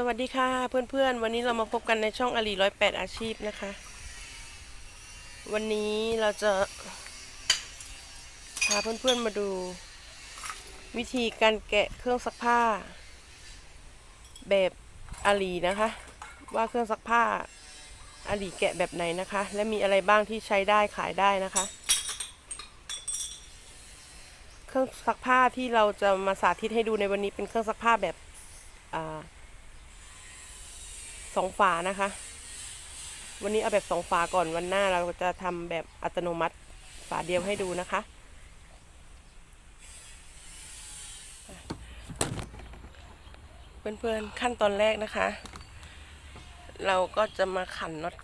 สวัสดีค่ะเพื่อนๆ วันนี้เรามาพบกันในช่องอลีร้อยแปดอาชีพนะคะ วันนี้เราจะพาเพื่อนๆมาดู วิธีการแกะเครื่องซักผ้า แบบอาลีนะคะ ว่าเครื่องซักผ้าอาลีแกะแบบไหนนะคะ และมีอะไรบ้างที่ใช้ได้ขายได้นะคะ เครื่องซักผ้าที่เราจะมาสาธิตให้ดูในวันนี้เป็นเครื่องซักผ้าแบบอ่า สองฝานะคะ วันนี้เอาแบบสองฝาก่อนวันหน้าเราจะทำแบบอัตโนมัติฝาเดียวให้ดูนะคะ เพื่อนๆขั้นตอนแรกนะคะ เราก็จะมาขันน็อต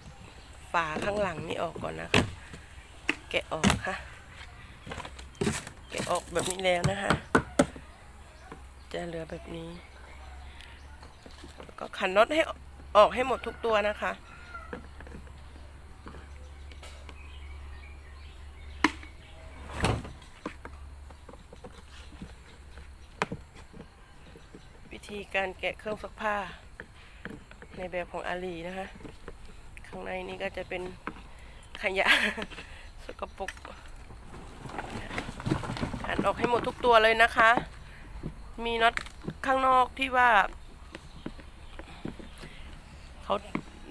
ฝาข้างหลังนี่ออกก่อนนะคะ แกะออกค่ะ แกะออกแบบนี้แล้วนะคะ จะเหลือแบบนี้แล้วก็ขันน็อตให้ ออกให้หมดทุกตัวนะคะ วิธีการแกะเครื่องซักผ้า ในแบบของอาลีนะคะ ข้างในนี่ก็จะเป็นขยะสกปรกหันออกให้หมดทุกตัวเลยนะคะ มีน็อตข้างนอกที่ว่า เขา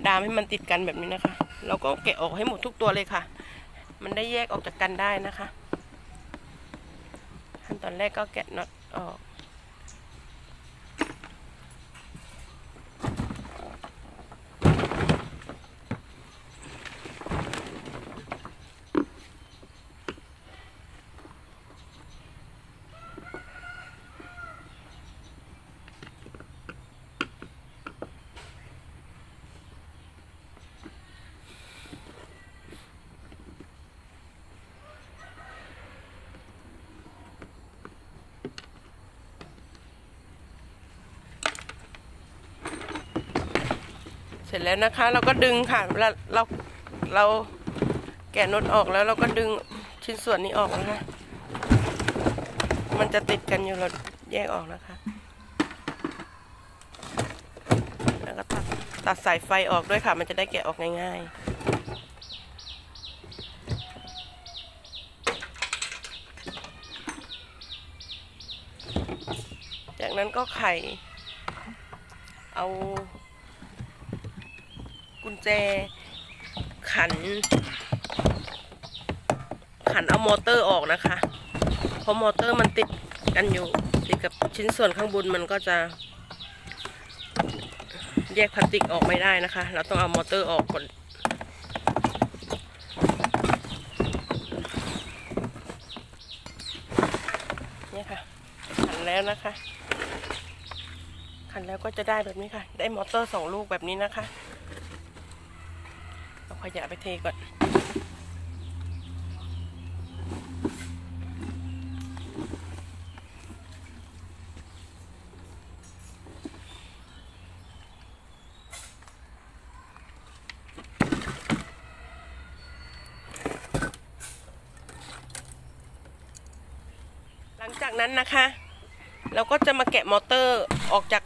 ดามให้มันติดกันแบบนี้นะคะ เราก็แกะออกให้หมดทุกตัวเลยค่ะ มันได้แยกออกจากกันได้นะคะ ขั้นตอนแรกก็แกะน็อตออก เสร็จแล้วนะคะ เราก็ดึงค่ะเราเราเราแกะน็อตออกแล้วเราก็ดึงชิ้นส่วนนี้ออกนะคะ มันจะติดกันอยู่เราแยกออกนะคะ แล้วก็ตัดตัดสายไฟออกด้วยค่ะ มันจะได้แกะออกง่าย ๆจากนั้นก็ไข่ เอา ญแจ ขัน ขันเอามอเตอร์ออกนะคะ เพราะมอเตอร์มันติดกันอยู่ ติดกับชิ้นส่วนข้างบนมันก็จะแยกพลาสติกออกไม่ได้นะคะ เราต้องเอามอเตอร์ออกก่อนเนี่ยค่ะ ขันแล้วนะคะ ขันแล้วก็จะได้แบบนี้ค่ะ ได้มอเตอร์สองลูกแบบนี้นะคะ ขยะไปเทก่อนหลังจากนั้นนะคะ เราก็จะมาแกะมอเตอร์ออกจาก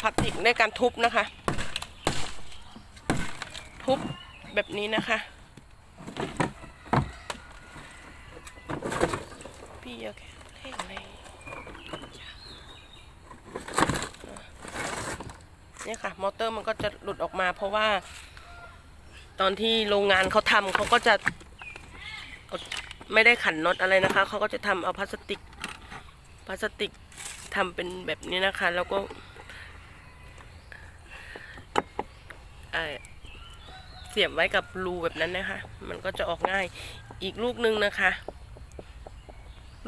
พลาสติกด้วยการทุบนะคะ ทุบ แบบนี้นะคะ พี่โอเคเท่เลยเนี่ยค่ะ มอเตอร์มันก็จะหลุดออกมาเพราะว่า ตอนที่โรงงานเขาทำเขาก็จะไม่ได้ขันน็อตอะไรนะคะ เขาก็จะทำเอาพลาสติก พลาสติกทำเป็นแบบนี้นะคะ แล้วก็เออ สียบไว้กับรูแบบนั้นนะคะ มันก็จะออกง่าย อีกลูกหนึ่งนะคะ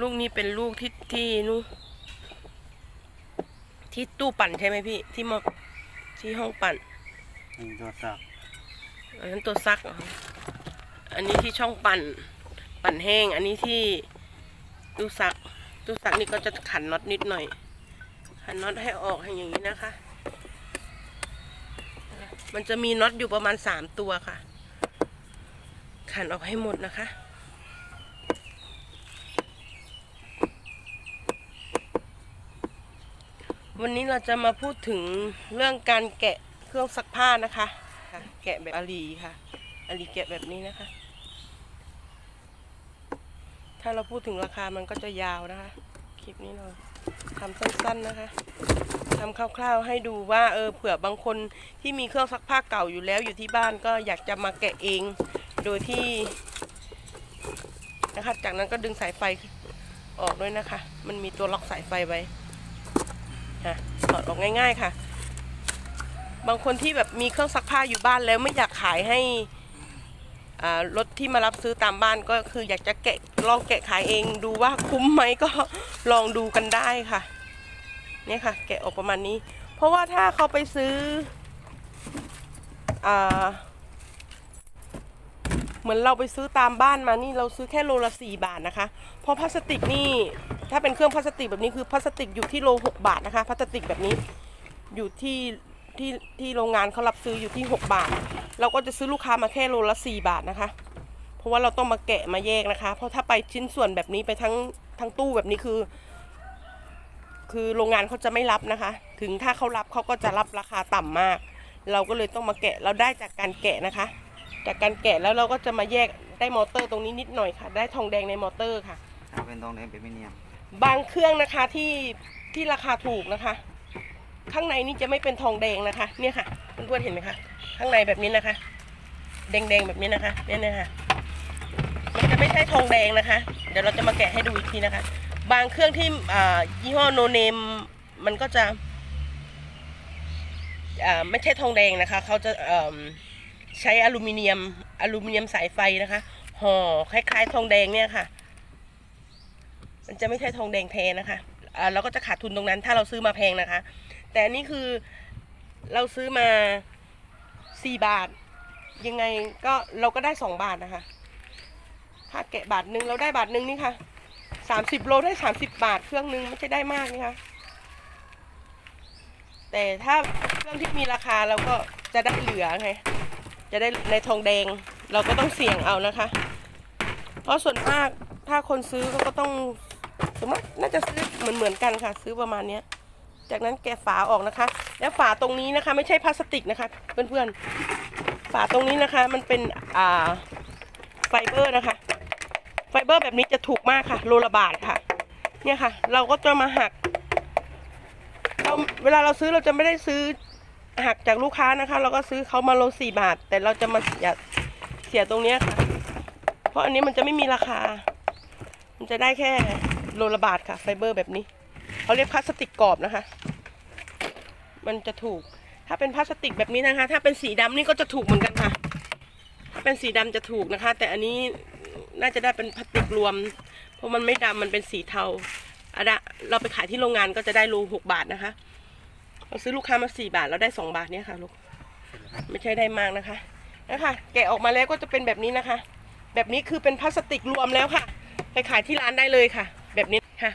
ลูกนี้เป็นลูกที่ที่นู่นที่ตู้ปั่นใช่ไหมพี่ที่มาที่ห้องปั่นหนึ่งตัวสับอันนั้นตัวซักเหรอคะอันนี้ที่ช่องปั่น ปั่นแห้ง อันนี้ที่ตู้ซัก ตู้ซักนี่ก็จะขันน็อตนิดหน่อย ขันน็อตให้ออกให้อย่างนี้นะคะ มันจะมีน็อตอยู่ประมาณสามตัวค่ะ ขันออกให้หมดนะคะ วันนี้เราจะมาพูดถึงเรื่องการแกะเครื่องซักผ้านะคะ แกะแบบอาลีค่ะอาลีแกะแบบนี้นะคะ ถ้าเราพูดถึงราคามันก็จะยาวนะคะ คลิปนี้เรา ทำสั้นๆนะคะทำคร่าว ๆ ให้ดูว่าเออเผื่อบางคนที่มีเครื่องซักผ้าเก่าอยู่แล้วอยู่ที่บ้านก็อยากจะมาแกะเอง โดยที่นะคะจากนั้นก็ดึงสายไฟออกด้วยนะคะ มันมีตัวล็อกสายไฟไว้ค่ะถอดออกง่าย ๆค่ะ บางคนที่แบบมีเครื่องซักผ้าอยู่บ้านแล้วไม่อยากขายให้ รถที่มารับซื้อตามบ้านก็คืออยากจะแกะลองแกะขายเองดูว่าคุ้มไหมก็ลองดูกันได้ค่ะ เนี่ยค่ะ แกะออกประมาณนี้ เพราะว่าถ้าเขาไปซื้ออเหมือนเราไปซื้อตามบ้านมานี่เราซื้อแค่โลละสี่บาทนะคะ เพราะพลาสติกนี่ถ้าเป็นเครื่องพลาสติกแบบนี้คือพลาสติกอยู่ที่โลหกบาทนะคะพลาสติกแบบนี้อยู่ที่ ที่ที่โรงงานเขารับซื้ออยู่ที่หกบาท เราก็จะซื้อลูกค้ามาแค่โลละสี่บาทนะคะ เพราะว่าเราต้องมาแกะมาแยกนะคะ เพราะถ้าไปชิ้นส่วนแบบนี้ไปทั้งทั้งตู้แบบนี้คือ คือโรงงานเขาจะไม่รับนะคะ ถึงถ้าเขารับเขาก็จะรับราคาต่ำมาก เราก็เลยต้องมาแกะเราได้จากการแกะนะคะ จากการแกะแล้วเราก็จะมาแยกได้มอเตอร์ตรงนี้นิดหน่อยค่ะ ได้ทองแดงในมอเตอร์ค่ะถ้าเป็นทองแดงเป็นมิเนียมบางเครื่องนะคะที่ที่ราคาถูกนะคะ ข้างในนี่จะไม่เป็นทองแดงนะคะ เนี่ยค่ะเพื่อนๆเห็นไหมคะ ข้างในแบบนี้นะคะ แดงๆแบบนี้นะคะ เนี่ยนะคะมันจะไม่ใช่ทองแดงนะคะ เดี๋ยวเราจะมาแกะให้ดูอีกทีนะคะ บางเครื่องที่ยี่ห้อโนเนมมันก็จะไม่ใช่ทองแดงนะคะ เขาจะใช้อลูมิเนียม อลูมิเนียมสายไฟนะคะห่อคล้ายๆ ทองแดงเนี่ยค่ะ มันจะไม่ใช่ทองแดงแท้นะคะเราก็จะขาดทุนตรงนั้น ถ้าเราซื้อมาแพงนะคะ แต่อันนี่คือเราซื้อมาสี่บาท ยังไงก็เราก็ได้สองบาทนะคะค่าแกะบาทหนึ่งเราได้บาทหนึ่งนี่ค่ะสามสิบโลได้สามสิบบาทเครื่องหนึงไม่ใช่ได้มากนี่ค่ะแต่ถ้าเครื่องที่มีราคาเราก็จะได้เหลือไงจะได้ในทองแดงเราก็ต้องเสี่ยงเอานะคะ เพราะส่วนมากถ้าคนซื้อก็ต้องสมมติน่าจะซื้อเหมือนเหมือนกันค่ะ ซื้อประมาณเนี้ย จากนั้นแกะฝาออกนะคะ แล้วฝาตรงนี้นะคะ ไม่ใช่พลาสติกนะคะ เพื่อนๆ ฝาตรงนี้นะคะ มันเป็นอ่าไฟเบอร์นะคะ ไฟเบอร์แบบนี้จะถูกมากค่ะโลละบาทค่ะ เนี่ยค่ะ เราก็จะมาหักเราเวลาเราซื้อเราจะไม่ได้ซื้อหักจากลูกค้านะคะ เราก็ซื้อเขามาโลสี่บาท แต่เราจะมาเสียเสียตรงเนี้ยค่ะ เพราะอันนี้มันจะไม่มีราคา มันจะได้แค่โลละบาทค่ะ ไฟเบอร์แบบนี้เขาเรียกพลาสติกกรอบนะคะ มันจะถูก ถ้าเป็นพลาสติกแบบนี้นะคะ ถ้าเป็นสีดำนี่ก็จะถูกเหมือนกันค่ะ ถ้าเป็นสีดำจะถูกนะคะ แต่อันนี้น่าจะได้เป็นพลาสติกรวม เพราะมันไม่ดำมันเป็นสีเทาอะดะเราไปขายที่โรงงานก็จะได้โลหกบาทนะคะ เราซื้อลูกค้ามาสี่บาทเราได้สองบาทเนี่ยค่ะลูก ไม่ใช่ได้มากนะคะนะคะแกะออกมาแล้วก็จะเป็นแบบนี้นะคะ แบบนี้คือเป็นพลาสติกรวมแล้วค่ะ ไปขายที่ร้านได้เลยค่ะ แบบนี้ค่ะ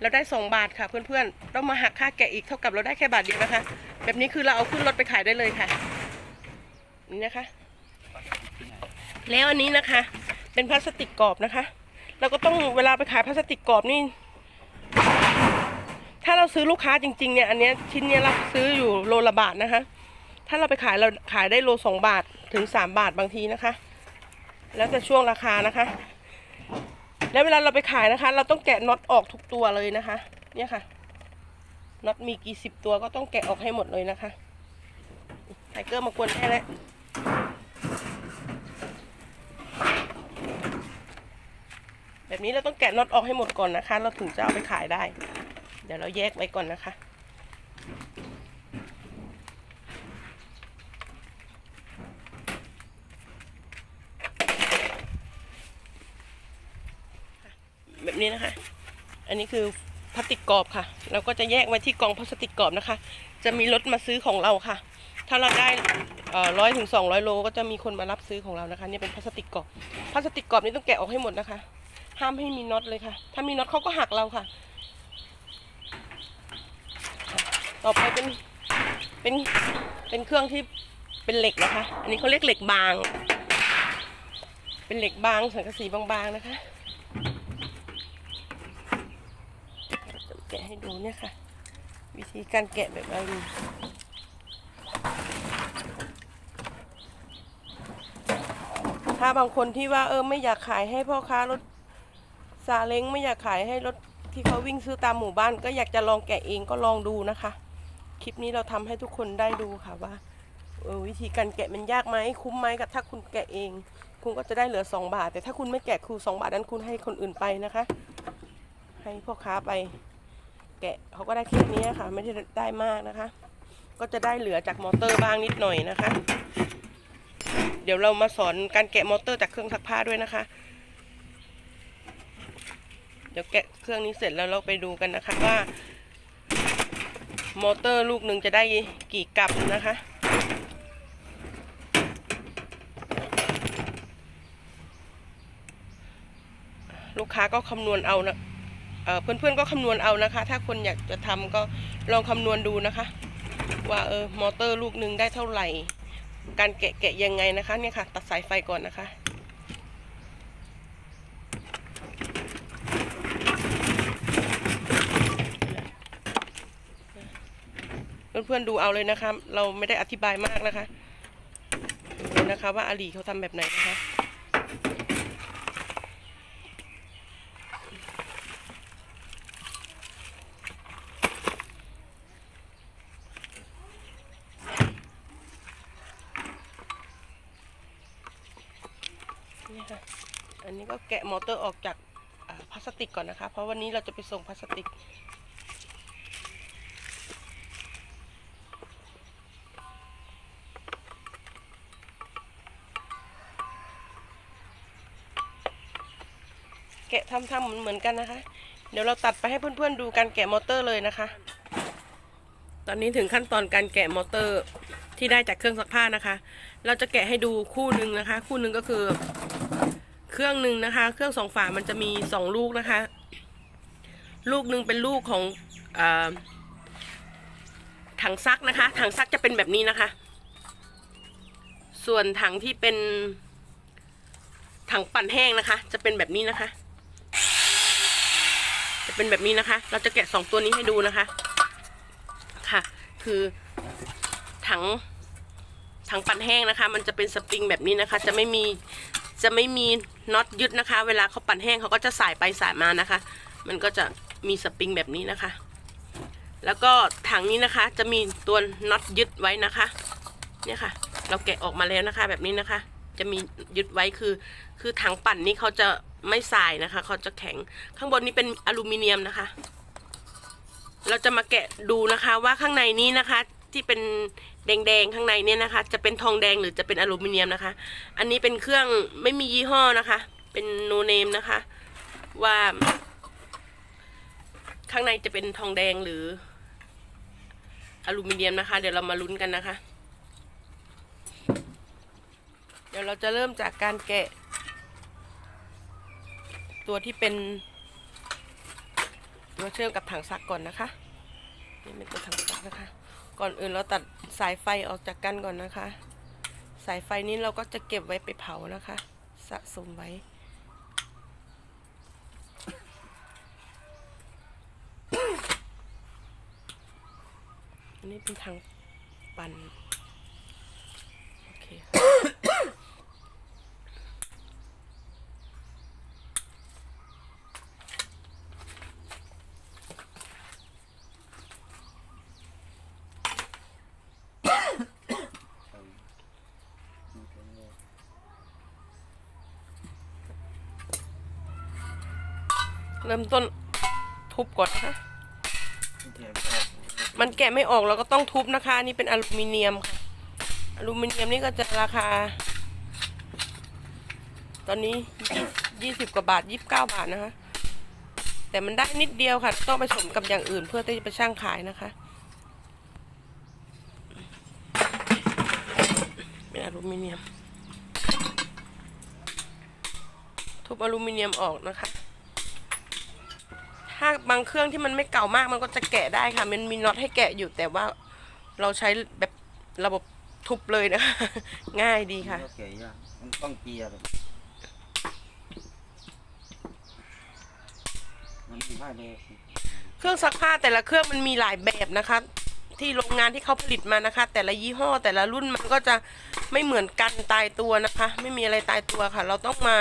เราได้สองบาทค่ะเพื่อนๆต้องมาหักค่าแกะอีกเท่ากับเราได้แค่บาทเดียวนะคะ แบบนี้คือเราเอาขึ้นรถไปขายได้เลยค่ะ นี่นะคะ แล้วอันนี้นะคะ เป็นพลาสติกกรอบนะคะ เราก็ต้องเวลาไปขายพลาสติกกรอบนี่ ถ้าเราซื้อลูกค้าจริงๆเนี่ยอันเนี้ยชิ้นเนี้ยเราซื้ออยู่โลละบาทนะคะ ถ้าเราไปขายเราขายได้โลสองบาทถึงสามบาทบางทีนะคะ แล้วแต่ช่วงราคานะคะ แล้วเวลาเราไปขายนะคะ เราต้องแกะน็อตออกทุกตัวเลยนะคะ เนี่ยค่ะน็อตมีกี่สิบตัวก็ต้องแกะออกให้หมดเลยนะคะไทเกอร์มากวนได้แล้วแบบนี้เราต้องแกะน็อตออกให้หมดก่อนนะคะ เราถึงจะเอาไปขายได้ เดี๋ยวเราแยกไว้ก่อนนะคะ แบบ นี้นะคะ อันนี้คือพลาสติกกรอบค่ะ เราก็จะแยกไว้ที่กองพลาสติกกรอบนะคะ จะมีรถมาซื้อของเราค่ะ ถ้าเราได้ร้อยถึงสองร้อยโลก็จะมีคนมารับซื้อของเรานะคะนี่เป็นพลาสติกกรอบพลาสติกกรอบนี่ต้องแกะออกให้หมดนะคะ ห้ามให้มีน็อตเลยค่ะ ถ้ามีน็อตเขาก็หักเราค่ะ ต่อไปเป็นเป็นเป็นเครื่องที่เป็นเหล็กนะคะ อันนี้เขาเรียกเหล็กบาง เป็นเหล็กบางสังกะสีบางๆนะคะ จะแกะ ให้ดูเนี่ยค่ะ วิธีการแกะแบบอาลีถ้าบางคนที่ว่าเออไม่อยากขายให้พ่อค้ารถซาเล้งไม่อยากขายให้รถที่เขาวิ่งซื้อตามหมู่บ้าน ก็อยากจะลองแกะเองก็ลองดูนะคะ คลิปนี้เราทำให้ทุกคนได้ดูค่ะว่าเออวิธีการแกะมันยากไหมคุ้มไหมกับถ้าคุณแกะเอง คุณก็จะได้เหลือ 2 บาท แต่ถ้าคุณไม่แกะคือ2บาทนั้นคุณให้คนอื่นไปนะคะ ให้พ่อค้าไป แกะเขาก็ได้แค่นี้ค่ะ ไม่ได้ได้มากนะคะ ก็จะได้เหลือจากมอเตอร์บ้างนิดหน่อยนะคะ เดี๋ยวเรามาสอนการแกะมอเตอร์จากเครื่องซักผ้าด้วยนะคะ เดี๋ยวแกะเครื่องนี้เสร็จแล้วเราไปดูกันนะคะว่า มอเตอร์ลูกหนึ่งจะได้กี่กลับนะคะลูกค้าก็คำนวณเอานะ เพื่อนๆก็คำนวณเอานะคะ ถ้าคนอยากจะทำก็ลองคำนวณดูนะคะ ว่าเออมอเตอร์ลูกหนึ่งได้เท่าไหร่ การแกะแกะยังไงนะคะเนี่ยค่ะ ตัดสายไฟก่อนนะคะเพื่อนๆดูเอาเลยนะคะ เราไม่ได้อธิบายมากนะคะดูนะคะว่าอาลีเขาทำแบบไหนนะคะ นี่ค่ะ อันนี้ก็ แกะมอเตอร์ออกจากพลาสติกก่อนนะคะ เพราะวันนี้เราจะไปส่งพลาสติก แกะทำทำเหมือนกันนะคะ เดี๋ยวเราตัดไปให้เพื่อนๆดูการแกะมอเตอร์เลยนะคะ ตอนนี้ถึงขั้นตอนการแกะมอเตอร์ที่ได้จากเครื่องซักผ้านะคะ เราจะแกะให้ดูคู่หนึ่งนะคะ คู่หนึ่งก็คือ เครื่องหนึ่งนะคะ เครื่องสองฝามันจะมีสองลูกนะคะ ลูกหนึ่งเป็นลูกของอถังซักนะคะ ถังซักจะเป็นแบบนี้นะคะ ส่วนถังที่เป็นถังปั่นแห้งนะคะ จะเป็นแบบนี้นะคะ จะเป็นแบบนี้นะคะ เราจะแกะสองตัวนี้ให้ดูนะคะ ค่ะ คือถังถังปั่นแห้งนะคะ มันจะเป็นสปริงแบบนี้นะคะ จะไม่มี จะไม่มีน็อตยึดนะคะ เวลาเขาปั่นแห้งเขาก็จะสายไปสายมานะคะ มันก็จะมีสปริงแบบนี้นะคะ แล้วก็ถังนี้นะคะ จะมีตัวน็อตยึดไว้นะคะ เนี่ยค่ะ เราแกะออกมาแล้วนะคะ แบบนี้นะคะ จะมียึดไว้คือ คือถังปั่นนี้เขาจะไม่สายนะคะ เขาจะแข็งข้างบนนี้เป็นอลูมิเนียมนะคะ เราจะมาแกะดูนะคะว่าข้างในนี้นะคะ ที่เป็นแดงๆข้างในเนี่ยนะคะ จะเป็นทองแดงหรือจะเป็นอลูมิเนียมนะคะ อันนี้เป็นเครื่องไม่มียี่ห้อนะคะ เป็นโนเนมนะคะ ว่า ข้างในจะเป็นทองแดงหรืออลูมิเนียมนะคะ เดี๋ยวเรามาลุ้นกันนะคะ เดี๋ยวเราจะเริ่มจากการแกะ ตัวที่เป็น ตัวเชื่อมกับถังซักก่อนนะคะ นี่เป็นตัวถังซักนะคะ ก่อนอื่นเราตัดสายไฟออกจากกันก่อนนะคะ สายไฟนี้เราก็จะเก็บไว้ไปเผานะคะ สะสมไว้ อันนี้เป็นทางปั่นโอเคค่ะ เริ่มต้นทุบก่อนนะคะมันแกะไม่ออกเราก็ต้องทุบนะคะอันนี่เป็นอลูมิเนียมค่ะอลูมิเนียมนี่ก็จะราคา ตอนนี้ยี่สิบกว่าบาทยี่สิบเก้าบาทนะคะ แต่มันได้นิดเดียวค่ะ ต้องไปสมกับอย่างอื่นเพื่อที่จะไปช่างขายนะคะเป็นอลูมิเนียม ทุบอลูมิเนียมออกนะคะ ถ้าบางเครื่องที่มันไม่เก่ามากมันก็จะแกะได้ค่ะ มันมีน็อตให้แกะอยู่แต่ว่าเราใช้แบบระบบทุบเลยนะคะง่ายดีค่ะก็แกะยากมันต้องเกียร์เลยมันไม่ได้เลยเครื่องซักผ้าแต่ละเครื่องมันมีหลายแบบนะคะ ที่โรงงานที่เขาผลิตมานะคะ แต่ละยี่ห้อแต่ละรุ่นมันก็จะไม่เหมือนกันตายตัวนะคะ ไม่มีอะไรตายตัวค่ะ เราต้องมา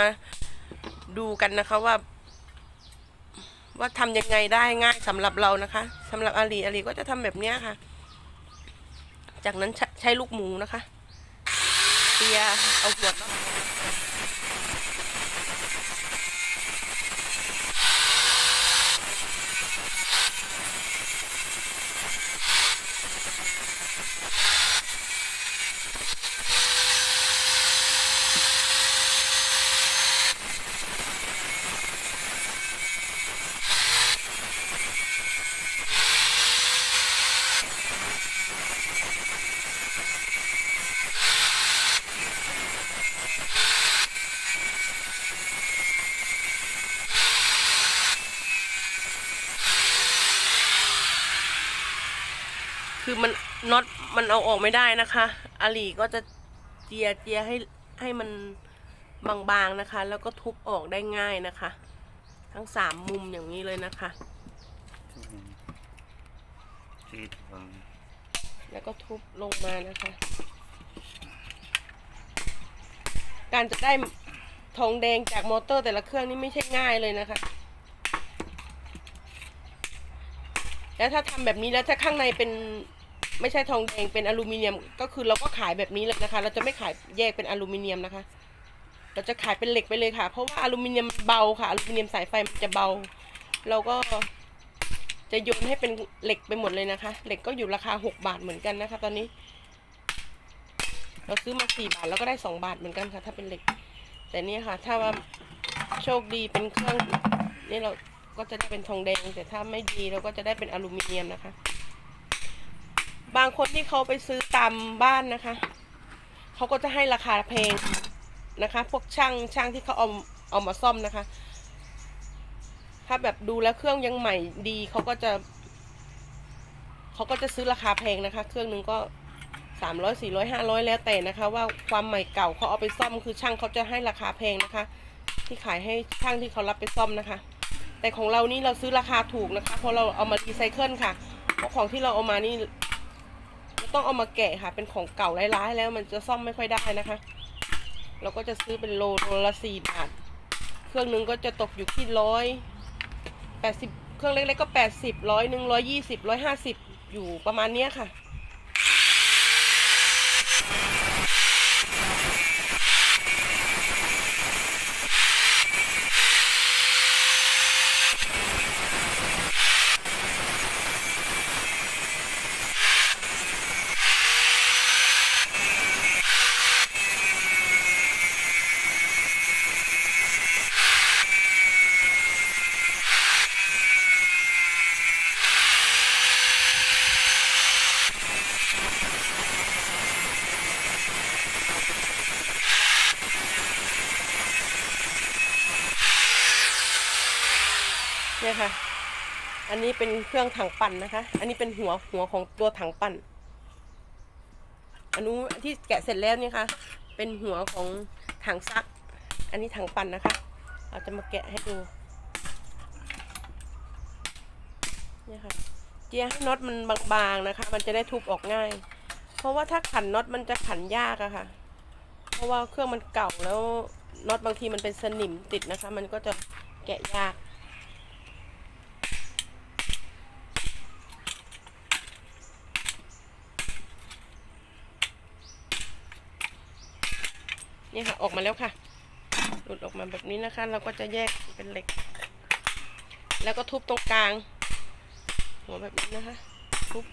ดูกันนะคะว่า ว่าทำยังไงได้ง่ายสำหรับเรานะคะสำหรับอาลีอาลีก็จะทำแบบเนี้ยค่ะ จากนั้นใช้ใช้ลูกหมูนะคะเตียเอาหัว น็อตมันเอาออกไม่ได้นะคะอาลีก็จะเจียเจียให้ให้มันบางๆนะคะ แล้วก็ทุบออกได้ง่ายนะคะ ทั้งสามมุมอย่างนี้เลยนะคะชีดวางแล้วก็ทุบลงมานะคะ การจะได้ทองแดงจากมอเตอร์แต่ละเครื่องนี่ไม่ใช่ง่ายเลยนะคะ แล้วถ้าทำแบบนี้แล้วถ้าข้างในเป็น ไม่ใช่ทองแดงเป็นอลูมิเนียม ก็คือเราก็ขายแบบนี้เลยนะคะ เราจะไม่ขายแยกเป็นอลูมิเนียมนะคะ เราจะขายเป็นเหล็กไปเลยค่ะ เพราะว่าอลูมิเนียมเบาค่ะอลูมิเนียมสายไฟมันจะเบา เราก็จะโยนให้เป็นเหล็กไปหมดเลยนะคะ เหล็กก็อยู่ราคาหกบาทเหมือนกันนะคะ ตอนนี้ เราซื้อมาสี่บาทแล้วก็ได้สองบาทเหมือนกันค่ะ ถ้าเป็นเหล็ก แต่นี่ค่ะ ถ้าว่าโชคดีเป็นเครื่องนี่เราก็จะได้เป็นทองแดง แต่ถ้าไม่ดีเราก็จะได้เป็นอลูมิเนียมนะคะ บางคนที่เขาไปซื้อตามบ้านนะคะ เขาก็จะให้ราคาแพงนะคะ พวกช่างช่างที่เขาเอาเอามาซ่อมนะคะ ถ้าแบบดูแล้วเครื่องยังใหม่ดีเขาก็จะเขาก็จะซื้อราคาแพงนะคะ เครื่องหนึงก็สามร้อยสี่ร้อยห้าร้อยแล้วแต่นะคะ ว่าความใหม่เก่าเขาเอาไปซ่อมคือช่างเขาจะให้ราคาแพงนะคะ ที่ขายให้ช่างที่เขารับไปซ่อมนะคะ แต่ของเรานี่เราซื้อราคาถูกนะคะเพราะเราเอามารีไซเคิลค่ะเพราะของที่เราเอามานี่ ต้องเอามาแกะค่ะ เป็นของเก่าร้ายๆแล้วมันจะซ่อมไม่ค่อยได้นะคะ เราก็จะซื้อเป็นโลโลละสี่บาท เครื่องหนึงก็จะตกอยู่ที่ร้อยแปดสิบเครื่องเล็กๆก็แปดสิบร้อยหนึ่งร้อยยี่สิบร้อยห้าสิบอยู่ประมาณเนี้ยค่ะ นนี้เป็นเครื่องถังปั่นนะคะ อันนี้เป็นหัวหัวของตัวถังปั่น อันนู้นที่แกะเสร็จแล้วเนี่ยค่ะ เป็นหัวของถังซัก อันนี้ถังปั่นนะคะ เราจะมาแกะให้ดูเนี่ยค่ะ เจียให้น็อตมันบางๆนะคะ มันจะได้ทุบออกง่าย เพราะว่าถ้าขันน็อตมันจะขันยากอะค่ะ เพราะว่าเครื่องมันเก่าแล้วน็อตบางทีมันเป็นสนิมติดนะคะ มันก็จะแกะยาก ออกมาแล้วค่ะ หลุดออกมาแบบนี้นะคะ เราก็จะแยกเป็นเหล็ก แล้วก็ทุบตรงกลาง หัวแบบนี้นะคะ ทุบ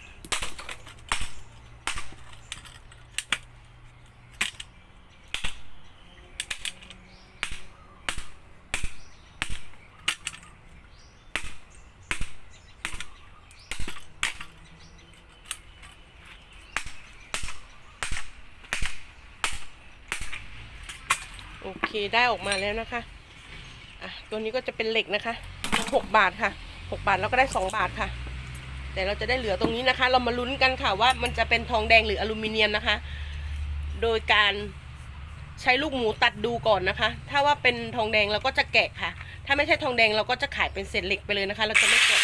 ได้ออกมาแล้วนะคะอะตัวนี้ก็จะเป็นเหล็กนะคะหกบาทค่ะหกบาทแล้วก็ได้สองบาทค่ะ แต่เราจะได้เหลือตรงนี้นะคะ เรามาลุ้นกันค่ะว่ามันจะเป็นทองแดงหรืออลูมิเนียมนะคะ โดยการใช้ลูกหมูตัดดูก่อนนะคะ ถ้าว่าเป็นทองแดงเราก็จะแกะค่ะ ถ้าไม่ใช่ทองแดงเราก็จะขายเป็นเศษเหล็กไปเลยนะคะ เราจะไม่แกะ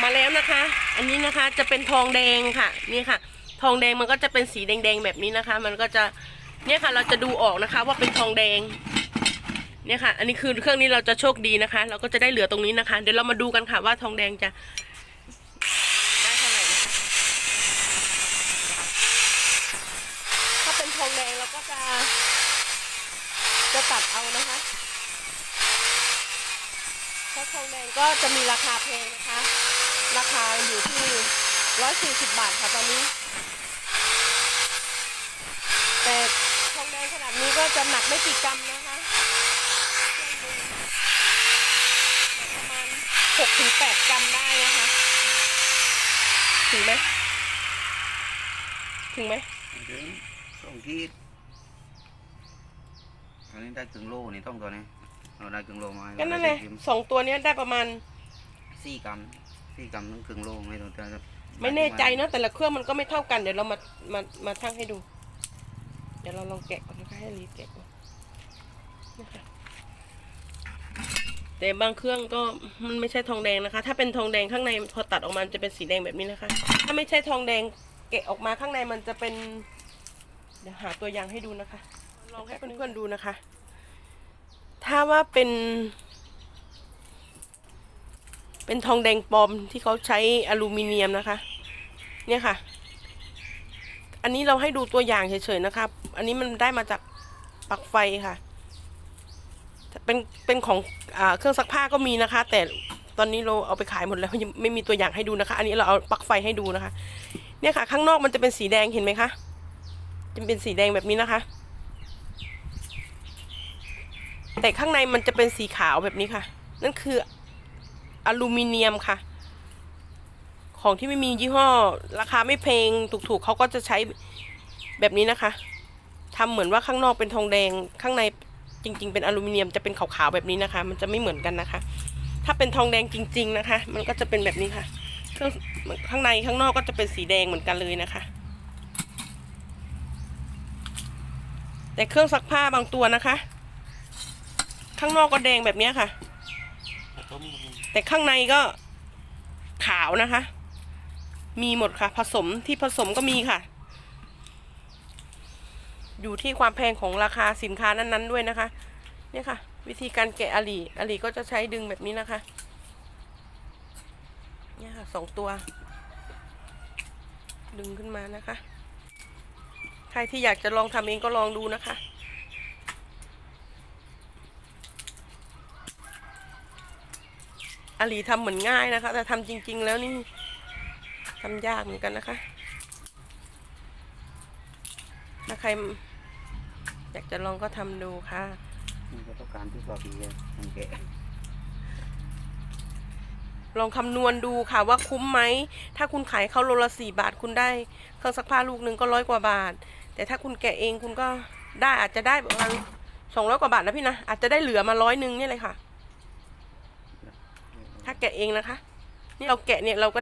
มา แล้วนะคะ อันนี้นะคะจะเป็นทองแดงค่ะ นี่ค่ะ ทองแดงมันก็จะเป็นสีแดงๆแบบนี้นะคะ มันก็จะเนี่ยค่ะ เราจะดูออกนะคะว่าเป็นทองแดง เนี่ยค่ะ อันนี้คือเครื่องนี้เราจะโชคดีนะคะ เราก็จะได้เหลือตรงนี้นะคะ เดี๋ยวเรามาดูกันค่ะว่าทองแดงจะได้เท่าไหร่นะคะถ้าเป็นทองแดงเราก็จะ จะตัดเอานะคะถ้าทองแดงก็จะมีราคาแพงนะคะ ราคาอยู่ที่ร้อยสี่สิบบาทค่ะตอนนี้ แต่ทองแดงขนาดนี้ก็จะหนักไม่กี่กรัมนะคะเครื่องมือหนักประมาณหกถึงแปดกรัมได้นะคะถึงไหมถึงไหมถึงต้องคิดอันนี้ได้ครึ่งโลนี่ต้องตัวนี้เราได้ครึ่งโลมาก็นั่นแหละสองตัวเนี้ยได้ประมาณสี่กรัม สี่กรัมต้องครึ่งโลไม่ต้องจะไม่แน่ใจเนอะแต่ละเครื่องมันก็ไม่เท่ากันเดี๋ยวเรามามามาชั่งให้ดู เดี๋ยวเราลองแกะก่อนนะคะให้รีแกะก่อนนะคะแต่บางเครื่องก็มันไม่ใช่ทองแดงนะคะ ถ้าเป็นทองแดงข้างในพอตัดออกมาจะเป็นสีแดงแบบนี้นะคะ ถ้าไม่ใช่ทองแดงแกะออกมาข้างในมันจะเป็น เดี๋ยวหาตัวอย่างให้ดูนะคะ ลองให้เพื่อนๆดูนะคะ ถ้าว่าเป็น เป็นทองแดงปลอมที่เขาใช้อลูมิเนียมนะคะ เนี่ยค่ะ อันนี้เราให้ดูตัวอย่างเฉยๆนะครับ อันนี้มันได้มาจากปลั๊กไฟค่ะ เป็นเป็นของอเครื่องซักผ้าก็มีนะคะ แต่ตอนนี้เราเอาไปขายหมดแล้วยังไม่มีตัวอย่างให้ดูนะคะ อันนี้เราเอาปลั๊กไฟให้ดูนะคะ เนี่ยค่ะ ข้างนอกมันจะเป็นสีแดงเห็นไหมคะจะเป็นสีแดงแบบนี้นะคะ แต่ข้างในมันจะเป็นสีขาวแบบนี้ค่ะ นั่นคือ อลูมิเนียมค่ะ ของที่ไม่มียี่ห้อ ราคาไม่แพงถูกๆเขาก็จะใช้แบบนี้นะคะทำเหมือนว่าข้างนอกเป็นทองแดงข้างในจริง ๆ เป็นอลูมิเนียมจะเป็นขาวๆแบบนี้นะคะ มันจะไม่เหมือนกันนะคะ ถ้าเป็นทองแดงจริง ๆนะคะ มันก็จะเป็นแบบนี้ค่ะเครื่องข้างในข้างนอกก็จะเป็นสีแดงเหมือนกันเลยนะคะ แต่เครื่องซักผ้าบางตัวนะคะ ข้างนอกก็แดงแบบนี้ค่ะ แต่ข้างในก็ขาวนะคะ มีหมดค่ะ ผสมที่ผสมก็มีค่ะ อยู่ที่ความแพงของราคาสินค้านั้นๆด้วยนะคะ เนี่ยค่ะ วิธีการแกะอลีอลีก็จะใช้ดึงแบบนี้นะคะ เนี่ยค่ะสองตัว ดึงขึ้นมานะคะ ใครที่อยากจะลองทำเองก็ลองดูนะคะ อาลีทำเหมือนง่ายนะคะ แต่ทำจริง ๆ แล้วนี่ทำยากเหมือนกันนะคะ ถ้าใครอยากจะลองก็ทำดูค่ะนี่ก็ต้องการที่กว่าปีอะมันแกะลองคำนวณดูค่ะว่าคุ้มไหม ถ้าคุณขายเขาโลละสี่บาทคุณได้ เครื่องซักผ้าลูกหนึ่งก็ร้อยกว่าบาท แต่ถ้าคุณแกะเองคุณก็ได้อาจจะได้ประมาณสองร้อยกว่าบาทนะพี่นะ อาจจะได้เหลือมาร้อยหนึ่งเนี่ยเลยค่ะ ถ้าแกะเองนะคะ นี่เราแกะเนี่ยเราก็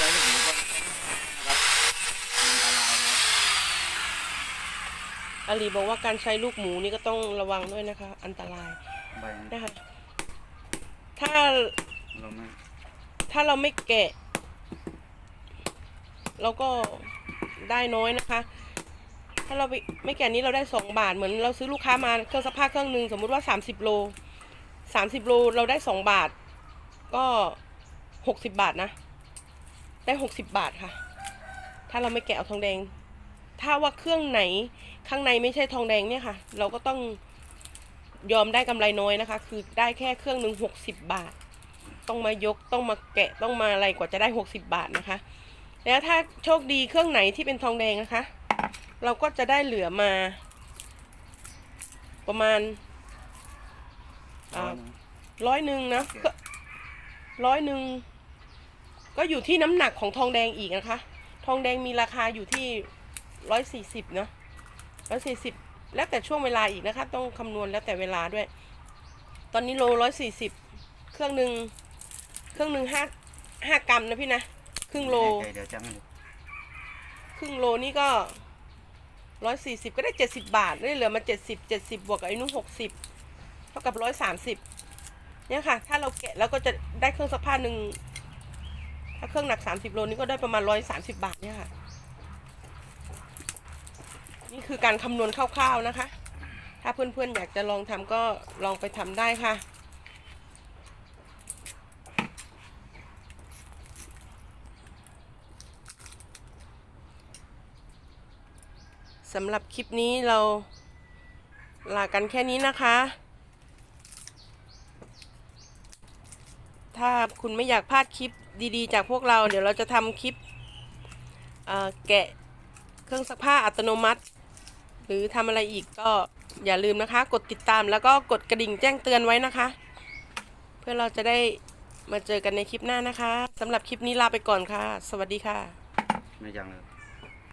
ใช้ลูกหมูก็นะครับอันตรายนะ อาลีบอกว่าการใช้ลูกหมูนี่ก็ต้องระวังด้วยนะคะ อันตรายใบมันนะคะ ถ้าเราไม่ถ้าเราไม่แกะ เราก็ได้น้อยนะคะ ถ้าเราไม่ไม่แกะนี้เราได้สองบาทเหมือนเราซื้อลูกค้ามาเครื่องซักผ้าเครื่องหนึ่งสมมุติว่าสามสิบโลสามสิบโลเราได้สองบาท ก็หกสิบบาทนะ ได้หกสิบบาทค่ะ ถ้าเราไม่แกะเอาทองแดง ถ้าว่าเครื่องไหนข้างในไม่ใช่ทองแดงเนี่ยค่ะ เราก็ต้องยอมได้กำไรน้อยนะคะ คือได้แค่เครื่องหนึ่งหกสิบบาท ต้องมายกต้องมาแกะต้องมาอะไรกว่าจะได้หกสิบบาทนะคะ แล้วถ้าโชคดีเครื่องไหนที่เป็นทองแดงนะคะ เราก็จะได้เหลือมา ประมาณอ่าร้อยหนึ่งนะก็ร้อยหนึ่งก็อยู่ที่น้ำหนักของทองแดงอีกนะคะ ทองแดงมีราคาอยู่ที่ ร้อยสี่สิบเนาะร้อยสี่สิบแล้วแต่ช่วงเวลาอีกนะคะ ต้องคำนวณแล้วแต่เวลาด้วย ตอนนี้โลร้อยสี่สิบเครื่องหนึ่งเครื่องหนึ่งห้าห้ากรัมนะพี่นะครึ่งโลเดี๋ยวจำให้ดูครึ่งโลนี่ก็ร้อยสี่สิบก็ได้เจ็ดสิบาทได้เหลือมาเจ็ดสิบเจ็ดสิบบวกกับไอ้นุ่งหกสิบเท่ากับร้อยสามสิบเนี่ยค่ะ ถ้าเราแกะแล้วก็จะได้เครื่องซักผ้าหนึ่งถ้าเครื่องหนักสามสิบโลนี่ก็ได้ประมาณร้อยสามสิบาทเนี่ยค่ะ นี่คือการคำนวณคร่าวๆนะคะ ถ้าเพื่อนๆอยากจะลองทำก็ลองไปทำได้ค่ะ สำหรับคลิปนี้เราลากันแค่นี้นะคะ ถ้าคุณไม่อยากพลาดคลิปดีๆ จากพวกเรา เดี๋ยวเราจะทำคลิปแกะเครื่องซักผ้าอัตโนมัติ หรือทำอะไรอีกก็อย่าลืมนะคะ กดติดตามแล้วก็กดกระดิ่งแจ้งเตือนไว้นะคะ เพื่อเราจะได้มาเจอกันในคลิปหน้านะคะสำหรับคลิปนี้ลาไปก่อนค่ะ สวัสดีค่ะ ไม่ยังเลย